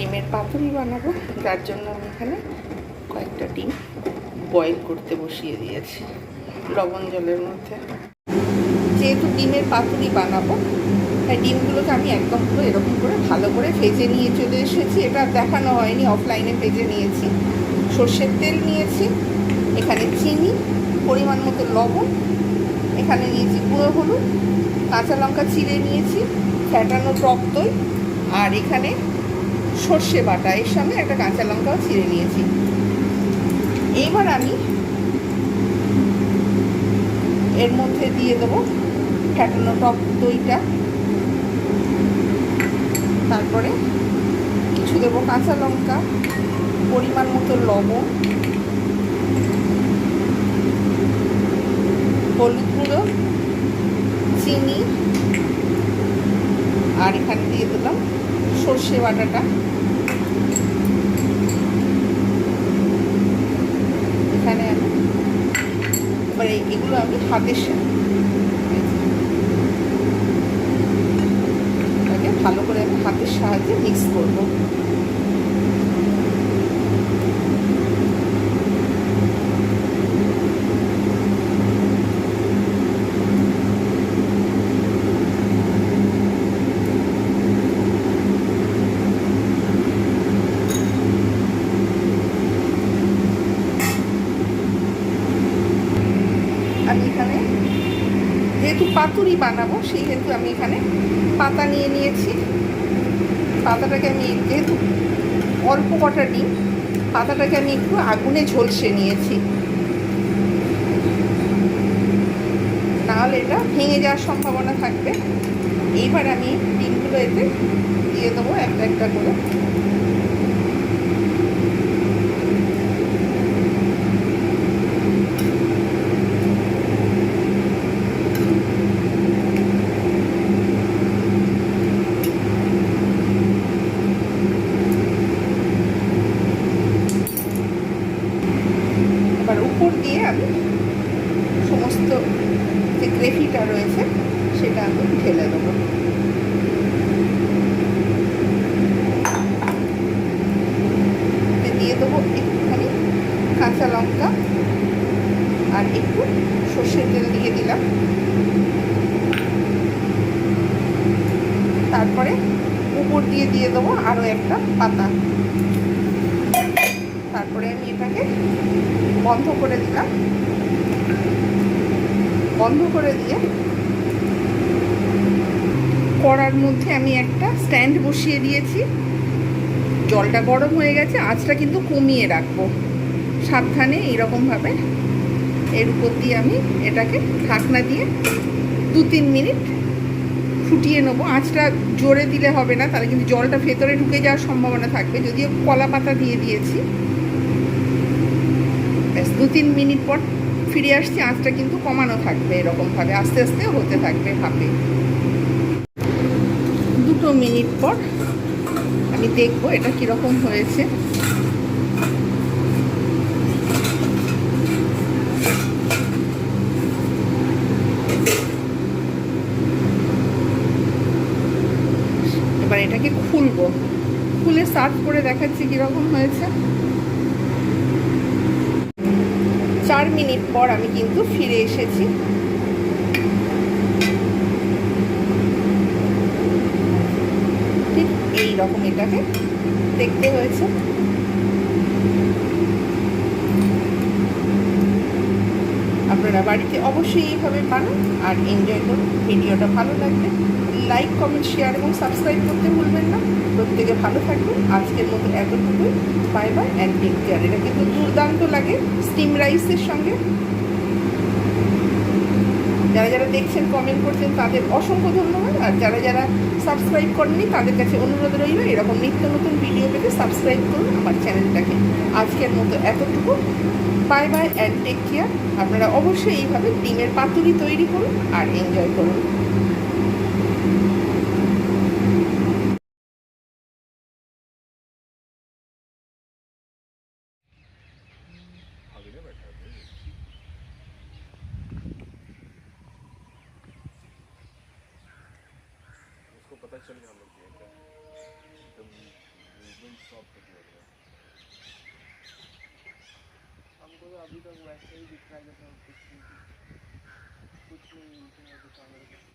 ডিমের পাতুরি বানাবো। যার জন্য আমি এখানে কয়েকটা ডিম বয়েল করতে বসিয়ে দিয়েছি, লবণ জলের মধ্যে। যেহেতু ডিমের পাতুরি বানাবো, তাই ডিমগুলোকে আমি একদম পুরো এরকম করে ভালো করে ভেজে নিয়ে চলে এসেছি। এটা দেখানো হয়নি অফলাইনে ভেজে নিয়েছি। সর্ষের তেল নিয়েছি, এখানে চিনি, পরিমাণ মতো লবণ, এখানে নিয়েছি গুঁড়ো হলুদ, কাঁচা লঙ্কা চিড়ে নিয়েছি ফ্যাটানো টক দই, আর এখানে সর্ষে বাটা, এর সঙ্গে একটা কাঁচা লঙ্কাও চিড়ে নিয়েছি। এইবার আমি এর মধ্যে দিয়ে দেবো ফ্যাটানো টক দইটা। তারপরে কিছু দেবো কাঁচা লঙ্কা, পরিমাণ মতো লবণ, হলুদ গুঁড়ো, চিনি, আর এখানে দিয়ে দিলাম সর্ষে বাটাটা। এখানে এবার এবারে এগুলো আমি হাতের ভালো করে আমি হাতের সাহায্যে মিক্স করব আমি এখানে যেহেতু পাতুরি বানাবো সেই হেতু আমি এখানে পাতা নিয়ে নিয়েছি। পাতাটাকে আমি যেহেতু অল্প কটা ডিম, পাতাটাকে আমি একটু আগুনে ঝলসে নিয়েছি। নাহলে এটা ভেঙে যাওয়ার সম্ভাবনা থাকবে। এইবার আমি ডিমগুলো এতে দিয়ে দেবো একটা একটা করে এবার উপর দিয়ে আমি সমস্ত যে গ্রেভিটা রয়েছে, সেটা আমি ঢেলে দেবো। দিয়ে দেবো একটুখানি কাঁচা লঙ্কা আর একটু সর্ষের তেল দিয়ে দিলাম। তারপরে উপর দিয়ে দিয়ে দেবো আরও একটা পাতা। তারপরে আমি এটাকে বন্ধ করে দিলাম। বন্ধ করে দিয়ে কড়ার মধ্যে আমি একটা স্ট্যান্ড বসিয়ে দিয়েছি। জলটা গরম হয়ে গেছে, আঁচটা কিন্তু কমিয়ে রাখব। সাবধানে এইরকমভাবে এর উপর দিয়ে আমি এটাকে ঢাকনা দিয়ে দু তিন মিনিট ফুটিয়ে নেব। আঁচটা জোরে দিলে হবে না, তাহলে কিন্তু জলটা ভেতরে ঢুকে যাওয়ার সম্ভাবনা থাকবে। যদিও কলা পাতা দিয়ে দিয়েছি ব্যাস দু তিন মিনিট পর ফিরে আসছি, আঁচটা কিন্তু কমানো থাকবে এরকমভাবে, আস্তে আস্তে হতে থাকবে ভাবে। দুটো মিনিট পর আমি দেখব এটা কীরকম হয়েছে। এবার এটাকে খুলবো। খুলে সার্ভ করে দেখাচ্ছি কীরকম হয়েছে। চার মিনিট পর আমি কিন্তু ফিরে এসেছি। ঠিক এই রকম এটাকে দেখতে হয়েছে। আপনারা বাড়িতে অবশ্যই এইভাবে বানান আর এনজয় করুন। ভিডিওটা ভালো লাগবে লাইক কমেন্ট শেয়ার এবং সাবস্ক্রাইব করতে ভুলবেন না। প্রত্যেকে ভালো থাকবেন আজকের মতো এতটুকুই। Bye bye and take care এটা কিন্তু দুর্দান্ত লাগে স্টিম রাইসের সঙ্গে। যারা যারা দেখছেন কমেন্ট করছেন, তাদের অসংখ্য ধন্যবাদ। আর যারা যারা সাবস্ক্রাইব করেননি, তাদের কাছে অনুরোধ রইল, এরকম নিত্য নতুন ভিডিও পেতে সাবস্ক্রাইব করুন আমার চ্যানেলটাকে আজকের মতো এতটুকু। Bye bye and take care আপনারা অবশ্যই এইভাবে ডিমের পাতুরি তৈরি করুন আর এনজয় করুন। अभी तक वैसे ही दिख रहा है जैसे कुछ नहीं कुछ नहीं मिलते हैं दुकानों पे